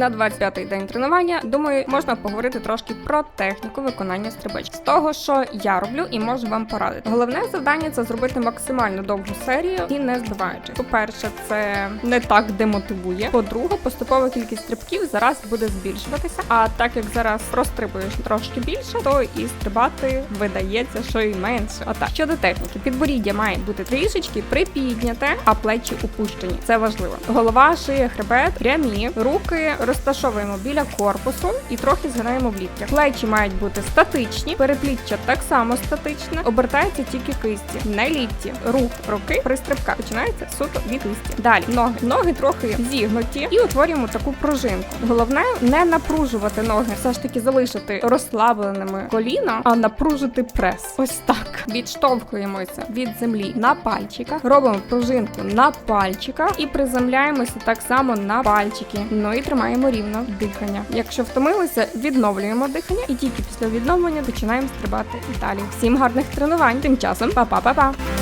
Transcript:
на 25-й день тренування, думаю, можна поговорити трошки про техніку виконання стрибочки. З того, що я роблю і можу вам порадити. Головне завдання це зробити максимально довгу серію і не збиваючи. По-перше, це не так демотивує. По-друге, поступова кількість стрибків зараз буде збільшуватися. А так як зараз прострибуєш трошки більше, то і стрибати видається, що і менше. Отак. Щодо техніки, підборіддя має бути трішечки припідняте, а плечі опущені. Це важливо. Голова, шия, хребет, прямі, руки розташовуємо біля корпусу і трохи згинаємо в ліктях. Плечі мають бути статичні, перепліччя так само статичне, обертається тільки кисті, не лікті. Рух руки при стрибках починається суто від кисті. Далі ноги. Ноги трохи зігнуті і утворюємо таку пружинку. Головне не напружувати ноги, все ж таки залишити розслабленими коліна, а напружити прес. Ось так. Відштовхуємося від землі на пальчиках, робимо пружинку на пальчиках і приземляємося так само на пальчики. Ну і тримаємо рівно дихання. Якщо втомилися, відновлюємо дихання і тільки після відновлення починаємо стрибати і далі. Всім гарних тренувань. Тим часом па-па-па-па!